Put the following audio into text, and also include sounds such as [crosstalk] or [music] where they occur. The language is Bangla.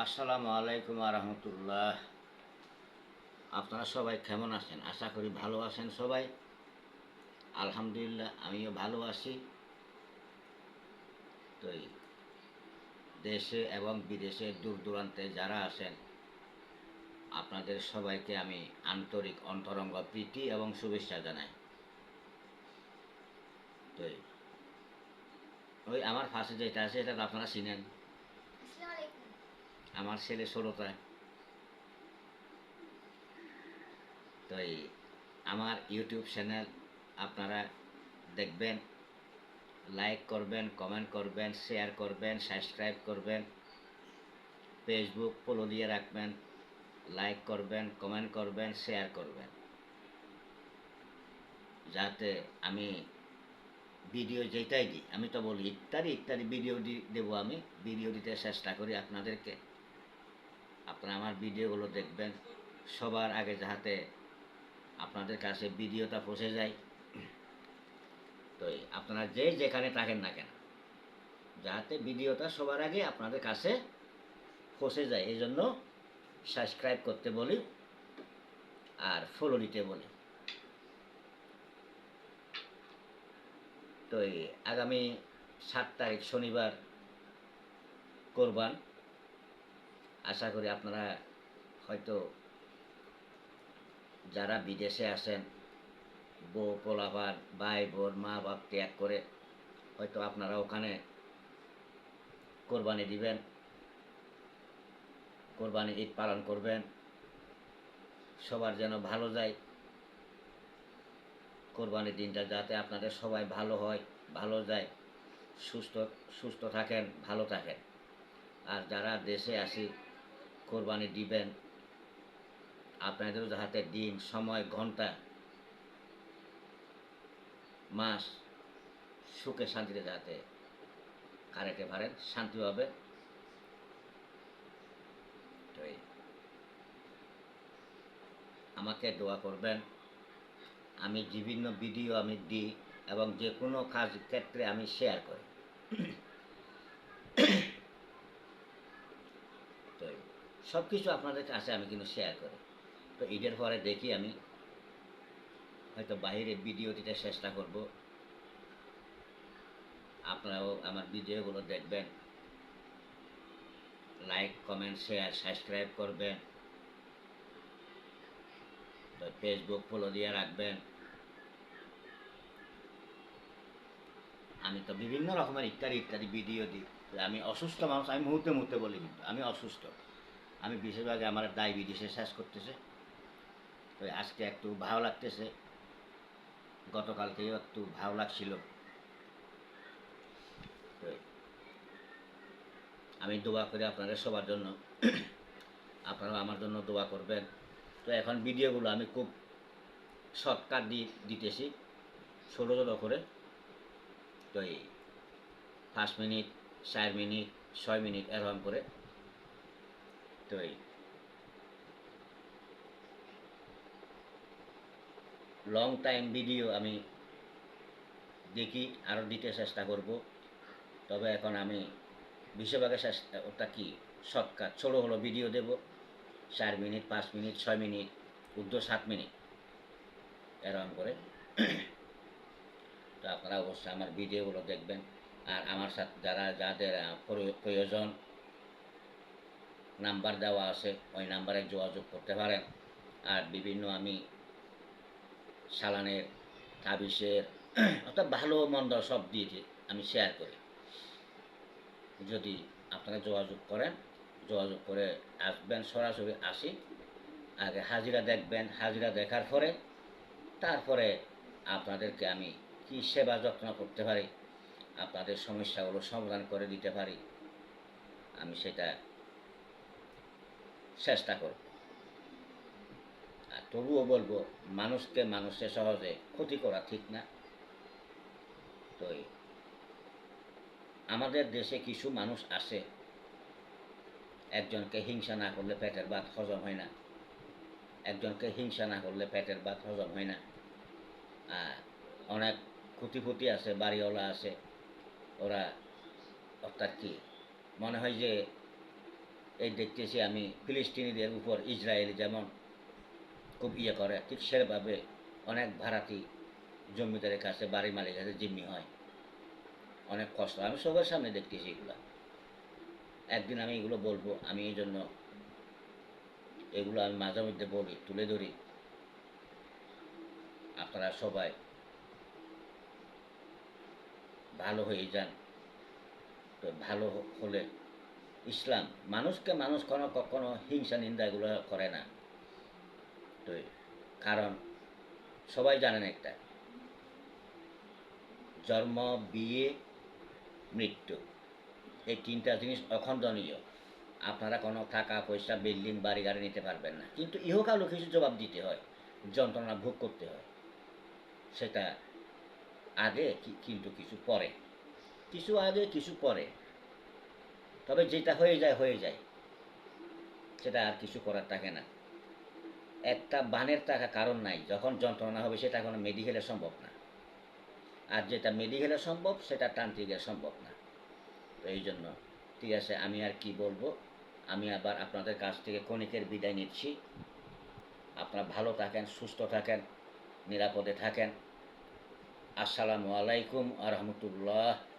আসসালামু আলাইকুম রহমতুল্লাহ। আপনারা সবাই কেমন আছেন? আশা করি ভালো আছেন সবাই। আলহামদুলিল্লাহ, আমিও ভালো আছি। তো দেশে এবং বিদেশে দূর দূরান্তে যারা আছেন, আপনাদের সবাইকে আমি আন্তরিক অন্তরঙ্গ প্রীতি এবং শুভেচ্ছা জানাই। তো ওই আমার পাশে যেটা আছে এটা তো আপনারা চিনেন। আমার ছেলে ষোলোটায় তো এই আমার ইউটিউব চ্যানেল আপনারা দেখবেন লাইক করবেন কমেন্ট করবেন শেয়ার করবেন সাবস্ক্রাইব করবেন ফেসবুক ফলো দিয়ে রাখবেন লাইক করবেন কমেন্ট করবেন শেয়ার করবেন। যাতে আমি ভিডিও যেটাই দিই, আমি তো বলি, ইত্যাদি ইত্যাদি ভিডিও দেবো আমি ভিডিও দিতে চেষ্টা করি আপনাদেরকে। আপনারা আমার ভিডিওগুলো দেখবেন। সবার আগে যাহাতে আপনাদের কাছে ভিডিওটা পৌঁছে যায়। তো আপনারা যে যেখানে থাকেন না কেন যাতে ভিডিওটা সবার আগে আপনাদের কাছে পৌঁছে যায়, এই জন্য সাবস্ক্রাইব করতে বলি আর ফলো দিতে বলি। তো আগামী সাত তারিখ শনিবার কোরবান। আশা করি আপনারা হয়তো যারা বিদেশে আছেন, বউ, পোলাপান ভাই বোন মা বাপ ত্যাগ করে হয়তো আপনারা ওখানে কোরবানি দিবেন, কোরবানি ঈদ পালন করবেন, সবার যেন ভালো যায়। কোরবানির দিনটা যাতে আপনাদের সবাই ভালো হয়, ভালো যায়, সুস্থ সুস্থ থাকেন, ভালো থাকেন। আর যারা দেশে আসি কোরবানি দিবেন আপনাদেরও যাহাতে দিন, সময়, ঘণ্টা, মাস সুখে শান্তিতে যাতে কারেতে পারেন শান্তি হবে তো আমাকে দোয়া করবেন, আমি বিভিন্ন ভিডিও আমি দিই এবং যে কোনো কাজ ক্ষেত্রে আমি শেয়ার করি তো সব কিছু আপনাদের কাছে আমি কিন্তু শেয়ার করি। তো ঈদের পরে দেখি আমি হয়তো বাহিরে ভিডিও দিতে চেষ্টা করব। আপনারাও আমার ভিডিওগুলো দেখবেন। লাইক কমেন্ট শেয়ার সাবস্ক্রাইব করবেন। তো ফেসবুক ফলো দিয়ে রাখবেন। আমি তো বিভিন্ন রকমের ইত্যাদি ইত্যাদি ভিডিও দিই। আমি অসুস্থ মানুষ, আমি মুহূর্তে মুহূর্তে বলি কিন্তু, আমি অসুস্থ। আমি বেশিরভাগে আমার ডায়াবেটিসে শেষ করতেছে। তো আজকে একটু ভালো লাগতেছে। গতকাল থেকেও একটু ভালো লাগছিল। আমি দোয়া করি আপনাদের সবার জন্য। আপনারা আমার জন্য দোয়া করবেন। তো এখন ভিডিওগুলো আমি খুব শর্টকাট দিয়ে দিতেছি, ছোটো ছোটো করে। তো এই পাঁচ মিনিট, চার মিনিট, ছয় মিনিট এরকম করে। এই লং টাইম ভিডিও আমি দেখি আরও দিতে চেষ্টা করব। তবে এখন আমি বিশ্বভাগে চেষ্টা, ওটা কি? শর্টকাট ছোটো হলো ভিডিও দেব। চার মিনিট, পাঁচ মিনিট, ছয় মিনিট উর্ধ সাত মিনিট। এরকম করে। তো আপনারা অবশ্যই আমার ভিডিওগুলো দেখবেন। আর আমার সাথে যারা, যাদের প্রয়োজন নাম্বার দেওয়া আছে, ওই নাম্বারে যোগাযোগ করতে পারেন। আর বিভিন্ন আমি সালানের তাবিসের [clears throat] অর্থাৎ ভালো মন্দ সব দিয়ে আমি শেয়ার করি। যদি আপনারা যোগাযোগ করেন, যোগাযোগ করে আসবেন, সরাসরি আসি। আগে হাজিরা দেখবেন, হাজিরা দেখার পরে, তারপরে আপনাদেরকে আমি কি সেবা যত্ন করতে পারি, আপনাদের সমস্যাগুলো সমাধান করে দিতে পারি, আমি সেটা চেষ্টা করব আর তবুও বলব, মানুষকে মানুষের সহজে ক্ষতি করা ঠিক না। তো আমাদের দেশে কিছু মানুষ আছে, একজনকে হিংসা না করলে পেটের ভাত হজম হয় না। একজনকে হিংসা না করলে পেটের ভাত হজম হয় না। আর অনেক খুঁটিপুটি আছে, বাড়িওয়ালা আছে, ওরা অর্থাৎ কি, মনে হয় যে এই দেখতেছি আমি ফিলিস্তিনিদের উপর ইসরায়েল যেমন খুব ইয়ে করে, ঠিক সেভাবে অনেক ভাড়াতি জমিদারের কাছে বাড়ি মালিক কাছে জিম্মি হয়। অনেক কষ্ট। আমি সবার সামনে দেখতেছি এগুলো। একদিন আমি এগুলো বলব, আমি এই জন্য এগুলো আমি মাঝে মধ্যে বলি, তুলে ধরি। আপনারা সবাই ভালো হয়ে যান। তো ভালো হলে ইসলাম। মানুষকে মানুষ কোনো কখনো হিংসা নিন্দা এগুলো করে না। তো কারণ সবাই জানেন একটা। জন্ম, বিয়ে, মৃত্যু। এই তিনটা জিনিস অখণ্ডনীয়। আপনারা কোনো টাকা, পয়সা, বিল্ডিং বাড়ি গাড়ি নিতে পারবেন না। কিন্তু ইহকালও কিছু জবাব দিতে হয়, যন্ত্রণা ভোগ করতে হয়। সেটা আগে কিন্তু কিছু পরে। কিছু আগে, কিছু পরে। তবে যেটা হয়ে যায় হয়ে যায়। সেটা আর কিছু করার থাকে না। একটা বানের টাকা কারণ নাই, যখন যন্ত্রণা হবে সেটা কোনো মেডিকেলে সম্ভব না। আর যেটা মেডিকেলে সম্ভব, সেটা তান্ত্রিকের সম্ভব না। তো এই জন্য, ঠিক আছে, আমি আর কি বলব? আমি আবার আপনাদের কাছ থেকে ক্ষণিকের বিদায় নিচ্ছি। আপনারা ভালো থাকেন, সুস্থ থাকেন, নিরাপদে থাকেন। আসসালামু আলাইকুম আ রহমতুল্লাহ